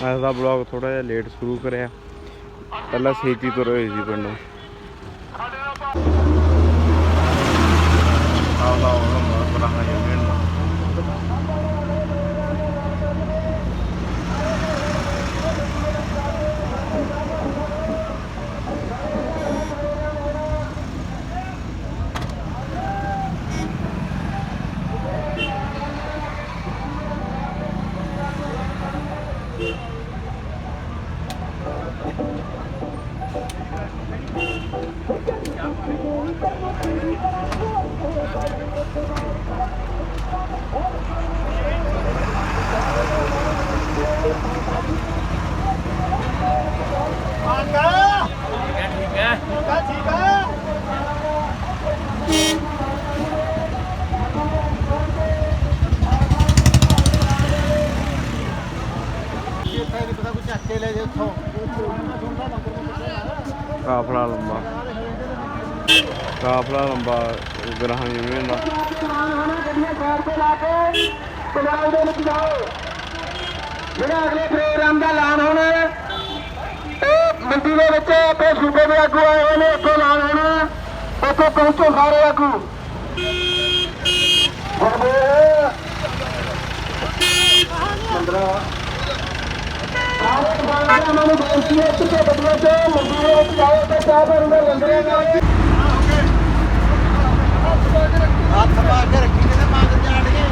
ਅੱਜ ਦਾ ਬਲੌਗ ਥੋੜਾ ਜਿਹਾ ਲੇਟ ਸ਼ੁਰੂ ਕਰਿਆ। ਪਹਿਲਾਂ ਛੇਤੀ ਤੁਰ ਹੋਏ ਸੀ ਪਿੰਡੋਂ। ਆਲਾ ਉਹ ਬੜਾ ਹੈ ਕਾਫਲਾ ਲੰਬਾ। ਕਾਫਲਾ ਲੰਬਾ ਗ੍ਰਾਹਾਂ ਯੂਨੀਅਨ ਦਾ ਜਿਹੜਾ ਅਗਲੇ ਪ੍ਰੋਗਰਾਮ ਦਾ ਐਲਾਨ ਹੋਣਾ ਮੰਡੀ ਦੇ ਵਿੱਚ ਆਪਣੇ ਸੂਬੇ ਦੇ ਆਗੂ ਆਏ ਹੋਏ ਨੇ ਇੱਥੇ ਐਲਾਨ ਹੋਣਾ ਉੱਥੇ ਪਹੁੰਚੋ ਸਾਰੇ ਆਗੂ। ਸਾਰੇ ਕਿਸਾਨਾਂ ਨੂੰ ਬੇਨਤੀ ਹੈ ਕਿ ਬਦਲੇ ਤੋਂ ਮੰਡੀ ਵਿੱਚ ਜਾਓ ਤੇ ਚਾਹ ਪਾਣੀ ਦਾ ਲੰਗਰ ਨਾਲ ਹੱਥ ਪਾ ਕੇ ਰੱਖੀ ਕਿਤੇ ਮੰਗ ਜਾਣ ਕੇ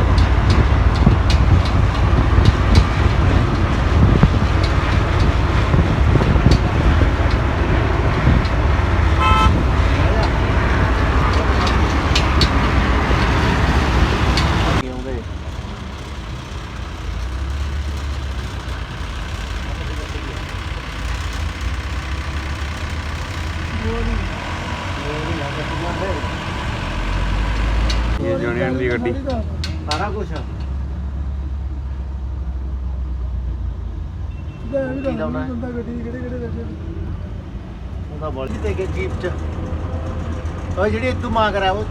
ਇਹ ਯੂਨੀਅਨ ਦੀ ਗੱਡੀ ਸਾਰਾ ਕੁਝ ਉਹਦਾ ਬੋਲ ਤੇ ਕੇ ਜੀਪ ਚ। ਉਹ ਜਿਹੜੀ ਤੂੰ ਮੰਗ ਰਿਹਾ ਉਹ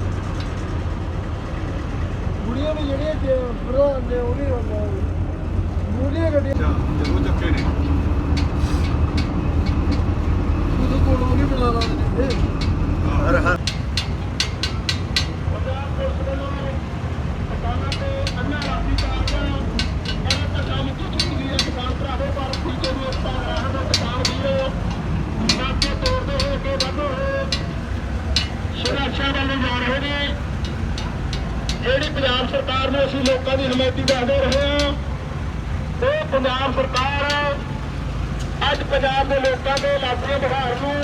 ਕੁੜੀਆਂ ਵੀ ਜਿਹੜੀਆਂ ਬਰੋ ਨੇ ਉਹ ਵੀ ਮੂਲੀਆਂ ਗੱਡੀਆਂ ਜਦੋਂ ਚੱਕੇ ਨੇ। ਉਹਦੇ ਕੋਲ ਉਹ ਨਹੀਂ ਮਿਲਾ ਲਾਉਂਦੇ ਹਰ ਹਰ ਸੁਰੱਖਿਆ ਵੱਲ ਜਾ ਰਹੇ ਨੇ ਜਿਹੜੀ ਪੰਜਾਬ ਸਰਕਾਰ ਨੂੰ ਅਸੀਂ ਲੋਕਾਂ ਦੀ ਹਮਾਇਤੀ ਦੱਸਦੇ ਰਹੇ ਹਾਂ, ਉਹ ਪੰਜਾਬ ਸਰਕਾਰ ਅੱਜ ਪੰਜਾਬ ਦੇ ਲੋਕਾਂ ਦੇ ਲਾਗੇ ਬਿਹਾਰ ਨੂੰ,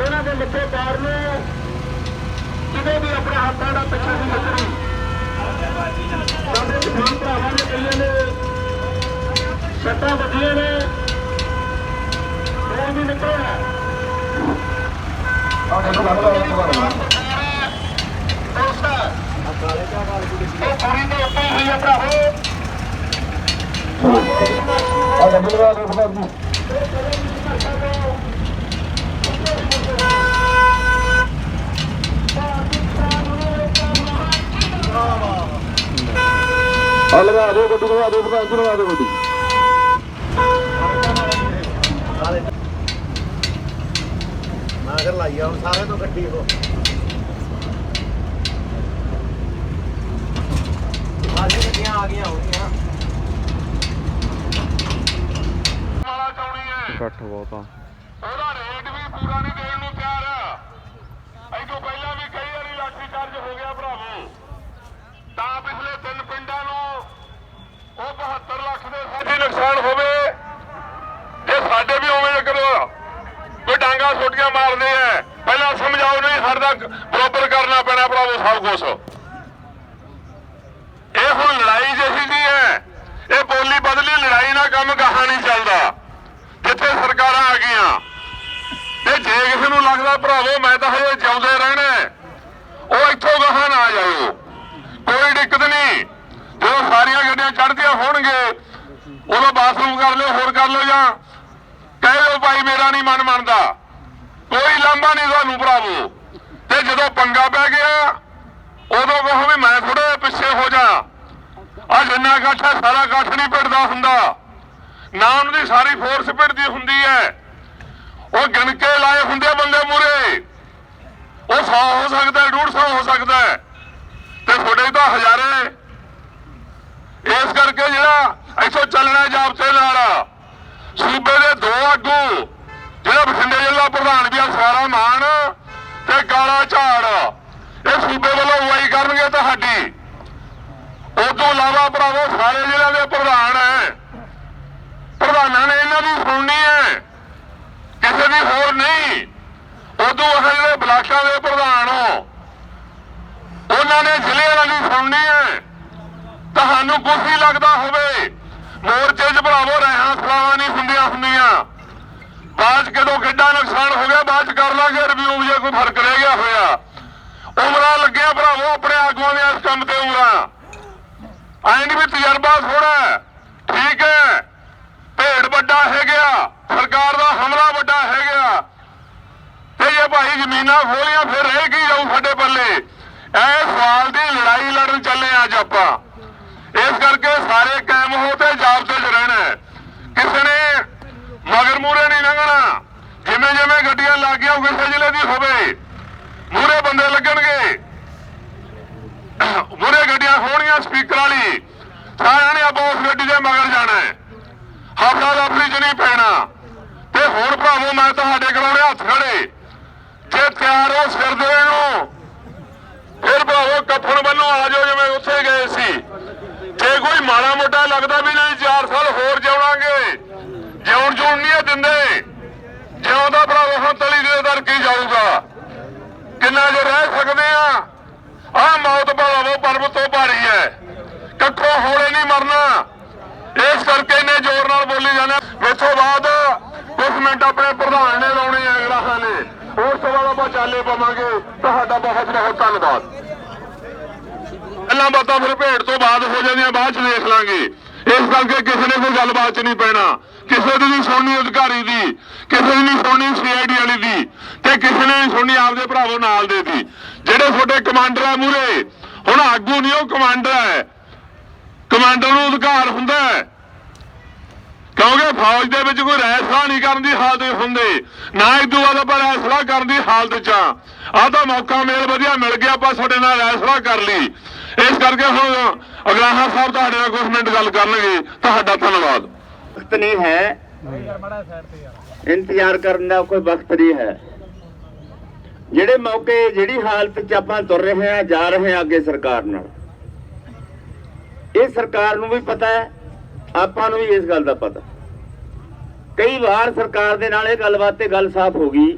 ਉਹਨਾਂ ਦੇ ਮੱਥੇ ਪਿਆਰ ਨੂੰ, ਕਿਤੇ ਵੀ ਆਪਣੇ ਹੱਥਾਂ ਦਾ ਪਿੱਛੇ ਨਹੀਂ ਲੱਗਣੀ ਸਾਡੇ ਕਿਸਾਨ ਭਰਾਵਾਂ ਨੇ ਕਈਆਂ ਨੇ, ਸੱਟਾਂ ਵੱਜੀਆਂ ਨੇ ਉਹ ਵੀ ਨਿਕਲਿਆ ਆਹ ਦੇ ਲਗਾ ਦਿਓ ਗੱਡੀ ਲਗਾ ਦੇ ਪ੍ਰਧਾਨ ਜੀ ਲਗਾ ਦਿਓ ਗੱਡੀ। ਮਾਗਰ ਲਾਈ ਆ ਹੁਣ ਸਾਰੇ ਤੋਂ ਗੱਡੀ ਉਹ ਸਾਰੇ ਗੱਡੀਆਂ ਆ ਗਈਆਂ ਹੋਣੀਆਂ ਵਾਲਾ ਚਾਉਣੀ ਹੈ ਇਕੱਠ ਬਹੁਤ ਆ। ਉਹਦਾ ਰੇਟ ਵੀ ਪੂਰਾ ਨਹੀਂ ਦੇਣ ਨੂੰ ਤਿਆਰ। ਐ ਤੋਂ ਪਹਿਲਾਂ ਵੀ ਕਈ ਵਾਰੀ ਲਾਠੀ ਚਾਰਜ ਹੋ ਗਿਆ ਭਰਾਵੋ। ਤਾਂ ਪਿਛਲੇ ਤਿੰਨ ਪਿੰਡਾਂ ਨੂੰ ਉਹ 72 ਲੱਖ ਦੇ ਸਾਡੀ ਨੁਕਸਾਨ ਹੋਵੇ। ਡਾਂਗਾ ਛੋਟੀਆਂ ਮਾਰਦੇ ਐ ਪਹਿਲਾਂ ਸਮਝਾਓ ਨਹੀਂ, ਸਾਡਾ ਬਰੋਬਰ ਕਰਨਾ ਪੈਣਾ ਭਰਾਵੋ ਸਭ ਕੁਝ ਇਹ ਹੁਣ ਲੜਾਈ ਜਿਹੀ ਦੀ ਹੈ। ਇਹ ਬੋਲੀ ਬਦਲੀ ਲੜਾਈ ਨਾਲ ਕੰਮ ਕਹਾ ਨਹੀਂ ਚੱਲਦਾ। ਜਿੱਥੇ ਸਰਕਾਰਾਂ ਆ ਗਈਆਂ। ਤੇ ਜੇ ਕਿਸੇ ਨੂੰ ਲੱਗਦਾ ਭਰਾਵੋ, ਮੈਂ ਤਾਂ ਹਜੇ ਜਿਉਂਦੇ ਰਹਿਣਾ ਉਹ ਇੱਥੋਂ ਗਾਹਾਂ ਨਾ ਜਾਓ ਕੋਈ ਦਿੱਕਤ ਨਹੀਂ। ਜਦੋਂ ਸਾਰੀਆਂ ਗੱਡੀਆਂ ਚੜ੍ਹਦੀਆਂ ਹੋਣਗੇ, ਉਦੋਂ ਬਾਥਰੂਮ ਕਰ ਲਿਓ, ਹੋਰ ਕਰ ਲਿਓ ਜਾਂ ਕਹਿ ਲਓ, ਭਾਈ, ਮੇਰਾ ਨਹੀਂ ਮਨ ਮੰਨਦਾ ਕੋਈ ਲਾਂਭਾ ਨਹੀਂ ਤੁਹਾਨੂੰ ਭਰਾਵੋ। ਤੇ ਜਦੋਂ ਪੰਗਾ ਪੈ ਗਿਆ, ਉਦੋਂ ਕਹੋ ਵੀ ਮੈਂ ਥੋੜਾ ਪਿੱਛੇ ਹੋ ਜਾ। ਆ ਜਿੰਨਾ ਇਕੱਠ ਹੈ, ਸਾਰਾ ਇਕੱਠ ਨਹੀਂ ਪਿੱਟਦਾ ਹੁੰਦਾ। ਨਾ ਉਹਨਾਂ ਦੀ ਸਾਰੀ ਫੋਰਸ ਪਿੰਡਦੀ ਹੁੰਦੀ ਹੈ। ਉਹ ਗਿਣ ਲਾਏ ਹੁੰਦੇ ਬੰਦੇ ਮੂਰੇ ਉਹ 100 ਹੋ ਸਕਦਾ 150 ਹੋ ਸਕਦਾ ਤੇ ਤੁਹਾਡੇ ਤਾਂ ਹਜ਼ਾਰੇ। ਇਸ ਕਰਕੇ ਜਿਹੜਾ ਇੱਥੋਂ ਚੱਲਣਾ ਜਾਬਤੇ ਨਾਲ, ਸੂਬੇ ਦੇ ਦੋ ਆਗੂ ਬਠਿੰਡੇ ਪ੍ਰਧਾਨ ਵੀ ਆ, ਸਾਰਾ ਮਾਨ ਤੇ ਕਾਲਾ ਝਾੜ। ਇਹ ਸੂਬੇ ਵੱਲੋਂ ਅਗਵਾਈ ਕਰਨਗੇ ਤੁਹਾਡੀ। ਉਹ ਤੋਂ ਇਲਾਵਾ ਭਰਾਵੋ, ਸਾਰੇ ਜ਼ਿਲ੍ਹਿਆਂ ਦੇ ਪ੍ਰਧਾਨ ਹੈ। ਪ੍ਰਧਾਨਾਂ ਨੇ ਇਹਨਾਂ ਦੀ ਸੁਣਨੀ ਹੈ। ਕਿਸੇ ਦੀ ਹੋਰ ਨਹੀਂ। ਉਦੋਂ ਉਹ ਜਿਹੜੇ ਬਲਾਕਾਂ ਦੇ ਪ੍ਰਧਾਨ ਹੋ, ਉਹਨਾਂ ਨੇ ਜ਼ਿਲ੍ਹੇ ਵਾਲੀ ਸੁਣਨੀ ਹੈ। ਤੁਹਾਨੂੰ ਕੁਝ ਵੀ ਲੱਗਦਾ ਹੋਵੇ। ਮੋਰਚੇ 'ਚ ਭਰਾਵੋ ਰਹਿਣਾ ਸਲਾਵਾਂ ਨਹੀਂ ਹੁੰਦੀਆਂ ਹੁੰਦੀਆਂ। ਬਾਅਦ 'ਚ ਕਦੋਂ ਕਿੱਡਾ ਨੁਕਸਾਨ ਹੋ ਗਿਆ ਬਾਅਦ 'ਚ ਕਰ ਲਾਂਗੇ ਰਿਵਿਊ ਜੇ ਕੋਈ ਫ਼ਰਕ ਰਹਿ ਗਿਆ ਹੋਇਆ ਉਮਰਾਂ ਲੱਗਿਆ ਭਰਾਵੋ ਆਪਣੇ ਆਗੂਆਂ ਦੇ ਇਸ ਕੰਮ ਤੇ ਉਮਰਾਂ ਐਂ ਨੀ ਵੀ ਤਜਰਬਾ ਥੋੜਾ ਠੀਕ ਹੈ। ਭੇੜ ਵੱਡਾ ਹੈ ਗਿਆ ਸਰਕਾਰ ਦਾ ਹਮਲਾ ਵੱਡਾ ਹੈ ਗਿਆ ਤੇ ਇਹ ਭਾਈ ਜ਼ਮੀਨਾਂ ਖੋਲੀਆਂ, ਫਿਰ ਰਹਿ ਕੀ ਜਾਊ ਸਾਡੇ ਪੱਲੇ? ਇਹ ਸਵਾਲ ਦੀ ਲੜਾਈ ਲੜਨ ਚੱਲੇ ਆ ਅੱਜ ਆਪਾਂ। ਇਸ ਕਰਕੇ ਸਾਰੇ ਕਾਇਮ ਹੋ ਤੇ ਜਾਬਤੇ 'ਚ ਰਹਿਣਾ। ਕਿਸੇ ਨੇ ਮਗਰ ਮੂਰੇ ਨਹੀਂ ਲੰਘਣਾ। ਜਿਵੇਂ ਜਿਵੇਂ ਗੱਡੀਆਂ ਲੱਗ ਗਿਆ ਕਿਸੇ ਜ਼ਿਲ੍ਹੇ ਦੀ ਹੋਵੇ। ਮੂਰੇ ਬੰਦੇ ਲੱਗਣਗੇ ਮੂਰੇ ਗੱਡੀਆਂ ਹੋਣਗੀਆਂ ਸਪੀਕਰ ਵਾਲੀ ਸਾਰਿਆਂ ਨੇ ਆਪਾਂ ਉਸ ਗੱਡੀ ਦੇ ਮਗਰ ਜਾਣਾ ਹੈ। ਹਫਤਾ ਦਫਰੀ ਚ ਨਹੀਂ ਪੈਣਾ। ਤੇ ਹੁਣ ਭਰਾਵੋ ਮੈਂ ਤੁਹਾਡੇ ਕੋਲੋਂ ਹੱਥ ਖੜੇ। ਜੇ ਤਿਆਰ ਹੋ ਸਿਰ ਦੇ ਨੂੰ ਫਿਰ ਭਰਾਵੋ ਕੱਫਣ ਵੱਲੋਂ ਆ ਜਾਓ ਜਿਵੇਂ ਉੱਥੇ ਗਏ ਸੀ। ਜੇ ਕੋਈ ਮਾੜਾ ਮੋਟਾ ਲੱਗਦਾ ਵੀ ਨਹੀਂ 4 ਸਾਲ ਹੋਰ ਜਿਉਣਾਂਗੇ। ਜਿਉਣ ਜੂਣ ਨਹੀਂ ਇਹ ਦਿੰਦੇ। ਜਿਉਂਦਾ ਭਰਾਵੋ, ਹੁਣ ਤਲੀ ਦੇ ਦਰ ਕੀ ਜਾਊਗਾ? ਕਿੰਨਾ ਜੇ ਰਹਿ ਸਕਦੇ ਆ? ਆ ਮੌਤ ਭਰਾਵੋ ਪਰਬ ਤੋਂ ਭਾਰੀ ਹੈ। ਕੱਖੋਂ ਹੌਲੇ ਨਹੀਂ ਮਰਨਾ। ਇਸ ਕਰਕੇ ਇਹਨੇ ਜ਼ੋਰ ਨਾਲ ਬੋਲੀ ਜਾਣਾ। ਮੇਥੋਂ ਬਾਅਦ ਕੁਝ ਮਿੰਟ ਆਪਣੇ ਪ੍ਰਧਾਨ ਨੇ ਲਾਉਣੇ ਆ ਗਰਾਹਾਂ ਨੇ ਉਸ ਤੋਂ ਬਾਅਦ ਆਪਾਂ ਚਾਲੇ ਪਾਵਾਂਗੇ। ਤੁਹਾਡਾ ਬਹੁਤ ਬਹੁਤ ਧੰਨਵਾਦ। ਗੱਲਾਂ ਬਾਤਾਂ ਫਿਰ ਭੇਡ ਤੋਂ ਬਾਅਦ ਹੋ ਜਾਂਦੀਆਂ, ਬਾਅਦ ਚ ਦੇਖ ਲਾਂਗੇ। ਇਸ ਕਰਕੇ ਕਿਸੇ ਨੇ ਕੋਈ ਗੱਲਬਾਤ ਚ ਨਹੀਂ ਪੈਣਾ। ਕਿਸੇ ਦੀ ਨਹੀਂ ਸੁਣਨੀ ਅਧਿਕਾਰੀ ਦੀ। ਕਿਸੇ ਦੀ ਨਹੀਂ ਸੁਣਨੀ ਸੀਆਈਡੀ ਵਾਲੀ ਦੀ। ਤੇ ਕਿਸੇ ਨੇ ਨਹੀਂ ਸੁਣਨੀ ਆਪਦੇ ਭਰਾਵੋ ਨਾਲ ਦੇ ਦੀ। ਜਿਹੜੇ ਤੁਹਾਡੇ ਕਮਾਂਡਰ ਆ ਮੂਰੇ ਹੁਣ ਆਗੂ ਨਹੀਂ, ਉਹ ਕਮਾਂਡਰ ਹੈ। ਕਮਾਂਡਰ ਨੂੰ ਅਧਿਕਾਰ ਹੁੰਦਾ ਹੈ। ਕਿਉਂਕਿ ਫੌਜ ਦੇ ਵਿੱਚ ਕੋਈ ਰੈਸਲਾ ਨਹੀਂ ਕਰਨ ਦੀ ਹਾਲਤ ਵਿੱਚ ਨਾ ਇਦੋਂ ਬਾਅਦ ਆਪਾਂ ਰੈਸਲਾ ਕਰਨ ਦੀ ਹਾਲਤ ਚ ਆ ਤਾਂ ਮੌਕਾ ਮੇਲ ਵਧੀਆ ਮਿਲ ਗਿਆ, ਆਪਾਂ ਤੁਹਾਡੇ ਨਾਲ ਰੈਸਲਾ ਕਰ ਲਈ। ਇਸ ਕਰਕੇ ਹੁਣ ਅਗਰਾਹਾ ਸਾਹਿਬ ਤੁਹਾਡੇ ਨਾਲ ਕੁਝ ਮਿੰਟ ਗੱਲ ਕਰਨਗੇ। ਤੁਹਾਡਾ ਧੰਨਵਾਦ। ਵਕਤ ਨਹੀਂ ਹੈ। ਇੰਤਜ਼ਾਰ ਕਰਨ ਦਾ ਕੋਈ ਵਕਤ ਨਹੀਂ ਹੈ। ਜਿਹੜੇ ਮੌਕੇ, ਜਿਹੜੀ ਹਾਲਤ 'ਚ ਆਪਾਂ ਤੁਰ ਰਹੇ ਹਾਂ, ਜਾ ਰਹੇ ਹਾਂ ਅੱਗੇ ਸਰਕਾਰ ਨਾਲ। ਇਹ ਸਰਕਾਰ ਨੂੰ ਵੀ ਪਤਾ ਹੈ, ਆਪਾਂ ਨੂੰ ਵੀ ਇਸ ਗੱਲ ਦਾ ਪਤਾ। ਕਈ ਵਾਰ ਸਰਕਾਰ ਦੇ ਨਾਲ ਇਹ ਗੱਲਬਾਤ ਤੇ ਗੱਲ ਸਾਫ਼ ਹੋ ਗਈ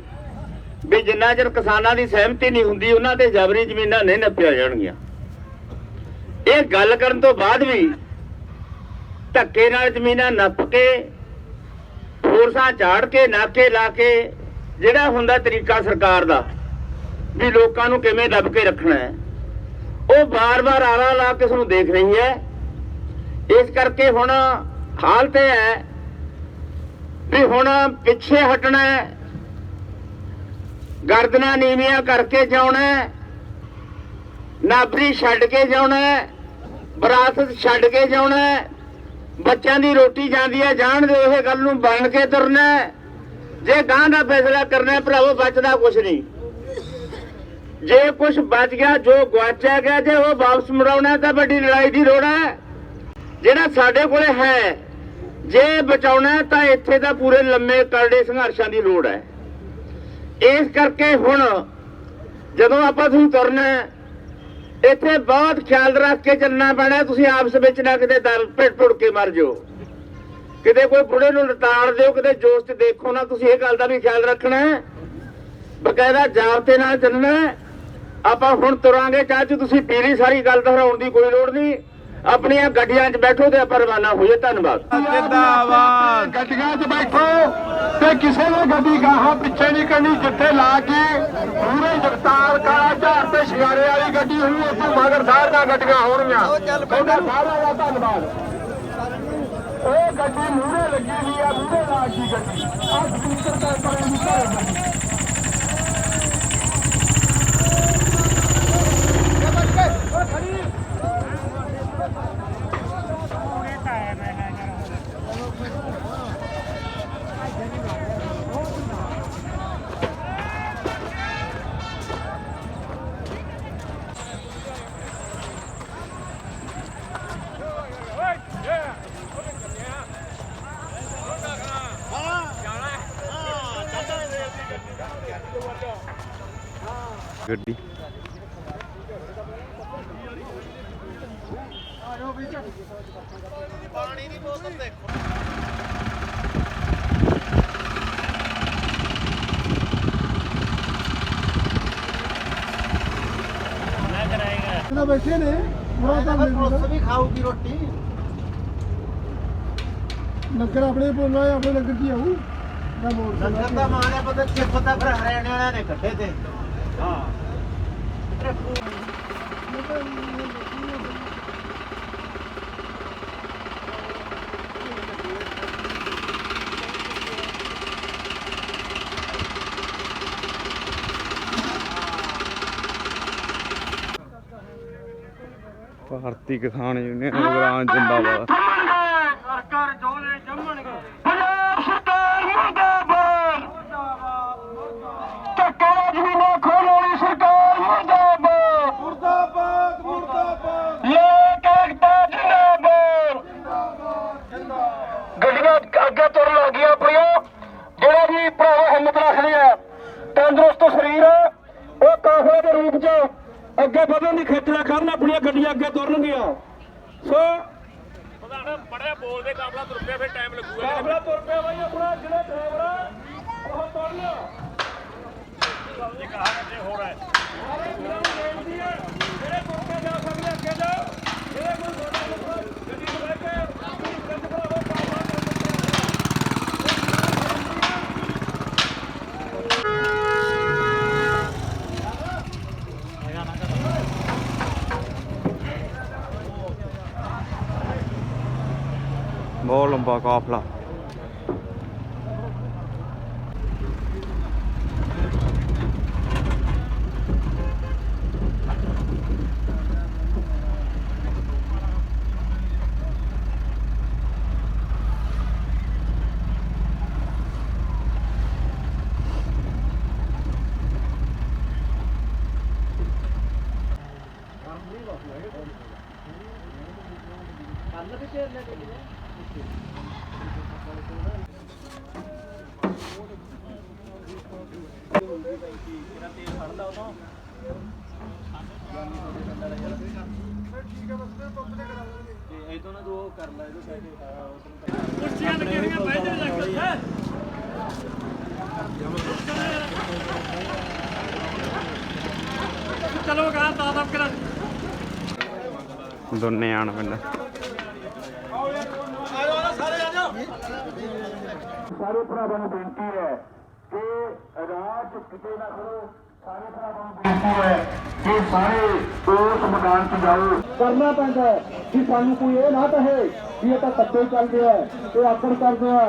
ਵੀ ਜਿੰਨਾ ਚਿਰ ਕਿਸਾਨਾਂ ਦੀ ਸਹਿਮਤੀ ਨਹੀਂ ਹੁੰਦੀ, ਉਹਨਾਂ ਤੇ ਜਬਰੀ ਜ਼ਮੀਨਾਂ ਨਹੀਂ ਨੱਪਿਆ ਜਾਣਗੀਆਂ। ਇਹ ਗੱਲ ਕਰਨ ਤੋਂ ਬਾਅਦ ਵੀ ਧੱਕੇ ਨਾਲ ਜ਼ਮੀਨਾਂ ਨੱਪ ਕੇ, ਫੋਰਸਾਂ ਝਾੜ ਕੇ, ਨਾਕੇ ਲਾ ਕੇ, ਜਿਹੜਾ ਹੁੰਦਾ ਤਰੀਕਾ ਸਰਕਾਰ ਦਾ, ਵੀ ਲੋਕਾਂ ਨੂੰ ਕਿਵੇਂ ਦੱਬ ਕੇ ਰੱਖਣਾ ਹੈ, ਉਹ ਬਾਰ-ਬਾਰ ਆਲਾ ਲਾ ਕੇ ਨੂੰ ਦੇਖ ਰਹੀ ਹੈ। ਇਸ ਕਰਕੇ ਹੁਣ ਹਾਲਤ ਇਹ ਹੈ ਵੀ ਹੁਣ ਪਿੱਛੇ ਹਟਣਾ ਗਰਦਨਾ ਨੀਵੀਆਂ ਕਰਕੇ ਜਾਣਾ ਹੈ। ਨਾਬਰੀ ਛੱਡ ਕੇ ਜਾਣਾ ਹੈ। ਵਿਰਾਸਤ ਛੱਡ ਕੇ ਜਾਣਾ ਬੱਚਿਆਂ ਦੀ ਰੋਟੀ ਜਾਂਦੀ ਹੈ ਜਾਣ ਦੇ ਇਹ ਗੱਲ ਨੂੰ ਬਣ ਕੇ ਤੁਰਨਾ ਜੇ ਗਾਂ ਦਾ ਫੈਸਲਾ ਕਰਨਾ ਹੈ, ਭਰਾਵੋ ਬਚਦਾ ਕੁਛ ਨਹੀਂ। ਜੇ ਕੁਛ ਬਚ ਗਿਆ ਜੋ ਗਵਾਚਿਆ ਗਿਆ ਜੇ ਉਹ ਵਾਪਸ ਮੁੜਾਉਣਾ ਤਾਂ ਵੱਡੀ ਲੜਾਈ ਦੀ ਲੋੜ ਹੈ। ਜਿਹੜਾ ਸਾਡੇ ਕੋਲੇ ਹੈ, ਜੇ ਬਚਾਉਣਾ ਤਾਂ ਇੱਥੇ ਤਾਂ ਪੂਰੇ ਲੰਮੇ ਕਰੜੇ ਸੰਘਰਸ਼ਾਂ ਦੀ ਲੋੜ ਹੈ। ਇਸ ਕਰਕੇ ਹੁਣ ਜਦੋਂ ਆਪਾਂ ਤੁਹਾਨੂੰ ਤੁਰਨਾ ਇੱਥੇ ਬਹੁਤ ਖਿਆਲ ਰੱਖ ਕੇ ਚੱਲਣਾ ਪੈਣਾ ਤੁਸੀਂ ਆਪਸ ਵਿੱਚ ਨਾ ਕਿਤੇ ਦਰ ਭਿੜ ਭੁੜ ਕੇ ਮਰ ਜਾਓ। ਕਿਤੇ ਕੋਈ ਬੁੜੇ ਨੂੰ ਲਤਾੜ ਦਿਓ, ਕਿਤੇ ਜੋਸ਼ ਚ ਦੇਖੋ ਨਾ। ਤੁਸੀਂ ਇਹ ਗੱਲ ਦਾ ਵੀ ਖਿਆਲ ਰੱਖਣਾ ਬਕਾਇਦਾ ਜਾਬਤੇ ਨਾਲ ਚੱਲਣਾ ਆਪਾਂ ਹੁਣ ਤੁਰਾਂਗੇ, ਚਾਹ ਤੁਸੀਂ ਪੀਲੀ ਸਾਰੀ ਗੱਲ ਦੁਹਰਾਉਣ ਦੀ ਕੋਈ ਲੋੜ ਨਹੀਂ। ਆਪਣੀਆਂ ਗੱਡੀਆਂ 'ਚ ਬੈਠੋ ਤੇ ਆਪਾਂ ਰਵਾਨਾ ਹੋਈਏ। ਧੰਨਵਾਦ। ਜਿੰਦਾਬਾਦ। ਗੱਡੀਆਂ 'ਚ ਬੈਠੋ ਤੇ ਕਿਸੇ ਨੇ ਗੱਡੀ ਗਾਹਾਂ ਪਿੱਛੇ ਨਹੀਂ ਕਰਨੀ ਜਿੱਥੇ ਲਾ ਕੇ ਪੂਰੇ ਜਗਤਾਰ ਕਾਲਾ ਝਾੜ ਤੇ ਸ਼ਿਆਰੇ ਵਾਲੀ ਗੱਡੀ ਹੋਈ ਉੱਥੇ ਮਗਰ ਸਾਰੀਆਂ ਗੱਡੀਆਂ ਹੋਣਗੀਆਂ ਤੁਹਾਡਾ ਸਾਰਿਆਂ ਦਾ ਧੰਨਵਾਦ। ਉਹ ਗੱਡੀ ਮੂਹਰੇ ਲੱਗੀ ਹੋਈ ਆ ਮੂਹਰੇ ਲਾ ਕੇ ਗੱਡੀ। ਆਹ ਸਪੀਕਰ ਤੇ ਪਰੇ ਨਹੀਂ ਕਰੇਗਾ ਗੱਡੀ। ਨਾ ਬੈਠੇ ਨੇ ਬੜਾ ਤਾਂ ਪੁਲਿਸ ਵੀ ਖਾਊਗੀ ਰੋਟੀ। ਲੰਗਰ ਆਪਣੇ ਬੋਲਣਾ ਆਪਣੇ ਲੰਗਰ ਕੀ ਆਉ ਲੰਗਰ ਦਾ ਮਾਣ ਹੈ ਪਤਾ ਚਿੱਪ ਤਾਂ ਫਿਰ ਹਰਿਆਣੇ ਵਾਲਿਆਂ ਨੇ ਕੱਢੇ ਤੇ। ਭਾਰਤੀ ਕਿਸਾਨ ਯੂਨੀਅਨ ਉਗਰਾਨ ਜਿੰਦਾਬਾਦ ਸਰਕਾਰ ਜੋਲੇ ਜੰਮਣਗੇ ਪੰਜਾਬ ਸਰਕਾਰ ਮੁਰਦਾਬਾਦ ਧੱਕਾ ਜ਼ਮੀਨਾਂ ਖੋਲ੍ਹਣੀ ਸਰਕਾਰ ਮੁਰਦਾਬਾਦ ਮੁਰਦਾਬਾਦ ਮੁਰਦਾਬਾਦ ਲੋਕ ਏਕਤਾ ਜਿੰਦਾਬਾਦ ਗੱਡੀਆਂ ਅੱਗੇ ਤੁਰਨ ਲੱਗੀਆਂ ਪਈਆਂ ਜਿਹੜਾ ਵੀ ਭਰਾ ਹਿੰਮਤ ਰੱਖਦੇ ਆ ਤੰਦਰੁਸਤ ਸਰੀਰ ਉਹ ਕਾਫਲੇ ਦੇ ਰੂਪ 'ਚ ਅੱਗੇ ਵਧਣ ਦੀ ਖੇਚਲਾ ਕਰਨ ਆਪਣੀਆਂ ਗੱਡੀਆਂ ਅੱਗੇ ਤੁਰਨਗੀਆਂ। ਸੋ ਬੜਿਆ ਬੋਲਦੇ ਕਾਫਲਾ ਤੁਰ ਪਿਆ ਫਿਰ ਟਾਈਮ ਲੱਗੂਗਾ। ਕਾਫਲਾ ਤੁਰ ਪਿਆ ਬਾਈ ਆਪਣਾ ਜਿਹੜਾ ਡਰਾਈਵਰ ਆ ਉਹ ਤੁਰ ਲਿਆ ਇਹ ਕਹਾ ਕਰਦੇ ਹੋ ਰਿਹਾ ਹੈ ਜਿਹੜੇ ਤੁਰ ਕੇ ਜਾ ਸਕਦੇ ਅੱਗੇ ਜਾਓ। ਜਿਹੜੇ ਕੋਈ ਤੁਹਾਡੇ ਕੋਲ ਗੱਡੀ ਨੂੰ ਲੈ ਕੇ ਆਪਣੀ ਗੱਡੀ ਭਰਾਵੋ ਕਾਫਲਾ ਤੁਰ ਪਿਆ ਬਹੁਤ ਲੰਬਾ ਕਾਫਲਾ ਚਲੋ ਗਾ ਤਾਂ ਤਾਂ ਕਰਾ ਦੋਨੇ ਆਣ ਪਿੰਡ। ਸਾਰੇ ਭਰਾਵਾਂ ਨੂੰ ਬੇਨਤੀ ਹੈ ਕਿ ਰਾਤ ਕਿਤੇ ਨਾ ਕਰੋ ਸਾਰੇ ਭਰਾਵਾਂ ਨੂੰ ਬੇਨਤੀ ਹੈ ਕਿ ਸਾਰੇ ਉਸ ਮਕਾਨ 'ਚ ਜਾਓ। ਕਰਨਾ ਪੈਂਦਾ ਹੈ ਕਿ ਸਾਨੂੰ ਕੋਈ ਇਹ ਨਾ ਕਹੇ ਕਿ ਇਹ ਤਾਂ ਕੱਟੇ ਚੱਲਦੇ ਆ ਇਹ ਆਕੜ ਕਰਦੇ ਆ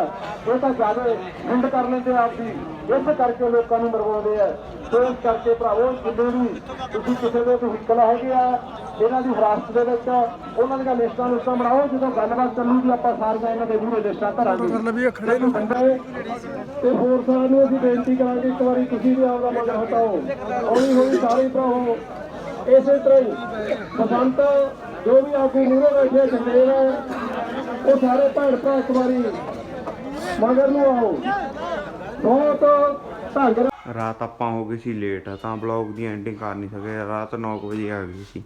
ਇਹ ਤਾਂ ਜਾਵੇ ਹਿੰਡ ਕਰ ਲੈਂਦੇ ਆ ਆਪਦੀ। ਇਸ ਕਰਕੇ ਲੋਕਾਂ ਨੂੰ ਮਰਵਾਉਂਦੇ ਆ। ਸੋ ਇਸ ਕਰਕੇ ਭਰਾਵੋ ਜਿੰਨੇ ਵੀ ਤੁਸੀਂ ਕਿਸੇ ਦੇ ਵਹੀਕਲ ਹੈਗੇ ਆ ਇਹਨਾਂ ਦੀ ਹਿਰਾਸਤ ਦੇ ਵਿੱਚ ਉਹਨਾਂ ਦੀਆਂ ਲਿਸਟਾਂ ਲਿਸਟਾਂ ਬਣਾਓ ਜਦੋਂ ਗੱਲਬਾਤ ਚੱਲੂਗੀ ਆਪਾਂ ਸਾਰੀਆਂ ਇਹਨਾਂ ਦੇ ਮੂਹਰੇ ਲਿਸਟਾਂ ਧਰਾਂਗੇ। ਕਰ ਲਵੀ ਖੜੇ ਨੂੰ। ਤੇ ਹੋਰ ਸਾਰਿਆਂ ਨੂੰ ਅਸੀਂ ਬੇਨਤੀ ਕਰਾਂਗੇ ਇੱਕ ਵਾਰੀ ਤੁਸੀਂ ਵੀ ਆਪਦਾ ਮਨ ਹਟਾਓ। ਹੌਲੀ ਹੌਲੀ ਸਾਰੇ ਭਰਾਓ ਇਸੇ ਤਰ੍ਹਾਂ ਹੀ ਬਸੰਤ ਜੋ ਵੀ ਆਗੂ ਮੂਹਰੇ ਬੈਠੇ ਜੰਦੇਰ ਉਹ ਸਾਰੇ ਭੈਣ ਭਰਾ ਇੱਕ ਵਾਰੀ ਮਗਰ ਨੂੰ ਆਓ। ਬਹੁਤ ਢੰਗ ਰਾਤ ਆਪਾਂ ਹੋ ਗਏ ਸੀ ਲੇਟ ਤਾਂ ਬਲੌਗ ਦੀ ਐਂਡਿੰਗ ਕਰ ਨਹੀਂ ਸਕੇ, ਰਾਤ 9 ਵਜੇ ਆ ਗਈ ਸੀ।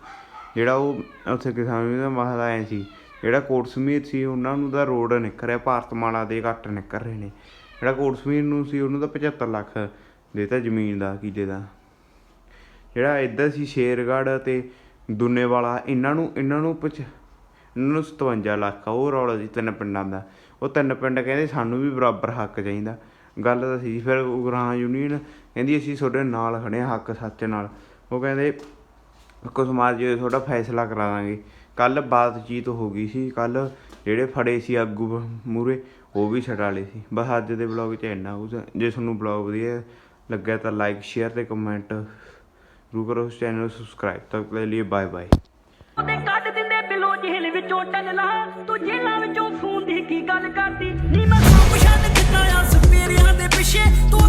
ਜਿਹੜਾ ਉਹ ਉੱਥੇ ਕਿਸਾਨੀ ਦਾ ਮਸਲਾ ਆਇਆ ਸੀ, ਜਿਹੜਾ ਕੋਟਸਮੀਰ ਸੀ, ਉਹਨਾਂ ਨੂੰ ਦਾ ਰੋਡ ਨਿਕਲ ਰਿਹਾ, ਭਾਰਤਮਾਲਾ ਦੇ ਘੱਟ ਨਿਕਲ ਰਹੇ ਨੇ। ਜਿਹੜਾ ਕੋਟਸਮੀਰ ਨੂੰ ਸੀ, ਉਹਨੂੰ ਤਾਂ 75 ਲੱਖ ਦੇਤਾ ਜ਼ਮੀਨ ਦਾ, ਕਿਲੇ ਦਾ। ਜਿਹੜਾ ਇੱਧਰ ਸੀ, ਸ਼ੇਰਗੜ੍ਹ ਤੇ ਦੁੰਨੇਵਾਲਾ, ਇਹਨਾਂ ਨੂੰ ਇਹਨਾਂ ਨੂੰ ਪਚ, ਇਹਨਾਂ ਨੂੰ 57 ਲੱਖ ਆ ਉਹ ਰੌਲਾ ਸੀ ਤਿੰਨ ਪਿੰਡਾਂ ਦਾ। ਉਹ ਤਿੰਨ ਪਿੰਡ ਕਹਿੰਦੇ ਸਾਨੂੰ ਵੀ ਬਰਾਬਰ ਹੱਕ ਚਾਹੀਦਾ। ਗੱਲ ਤਾਂ ਸੀ। ਫਿਰ ਉਗਰਾਹਾਂ ਯੂਨੀਅਨ ਕਹਿੰਦੀ, ਅਸੀਂ ਤੁਹਾਡੇ ਨਾਲ ਖੜੇ ਹਾਂ, ਹੱਕ ਸੱਚ ਨਾਲ। ਉਹ ਕਹਿੰਦੇ ਕੋ ਸਮਾਜ ਜੀ ਤੁਹਾਡਾ ਫੈਸਲਾ ਕਰਾ ਦਾਂਗੇ। ਕੱਲ ਬਾਤਚੀਤ ਹੋ ਗਈ ਸੀ। ਕੱਲ ਜਿਹੜੇ ਫੜੇ ਸੀ ਆਗੂ ਮੂਰੇ ਉਹ ਵੀ ਛਡਾ ਲਏ ਸੀ। ਬਸ ਅੱਜ ਦੇ ਬਲੌਗ 'ਚ ਇੰਨਾ ਕੁਝ ਜੇ ਤੁਹਾਨੂੰ ਬਲੌਗ ਵਧੀਆ ਲੱਗਿਆ ਤਾਂ ਲਾਈਕ, ਸ਼ੇਅਰ ਤੇ ਕਮੈਂਟ ਜ਼ਰੂਰ ਕਰੋ। ਉਸ ਚੈਨਲ ਨੂੰ ਸਬਸਕ੍ਰਾਈਬ ਤੱਕ ਦੇ ਲਈ ਬਾਏ ਬਾਏ। ਉਹਦੇ ਕੱਢ ਦਿੰਦੇ ਬਿਲੋ ਜੇਲ੍ਹ ਵਿੱਚੋਂ ਟੰਗਲਾ ਤੂੰ ਜੇਲ੍ਹਾਂ ਵਿੱਚੋਂ ਖੂਨ ਦੀ ਕੀ ਗੱਲ ਕਰਦੀ? her yerde peşe Doğru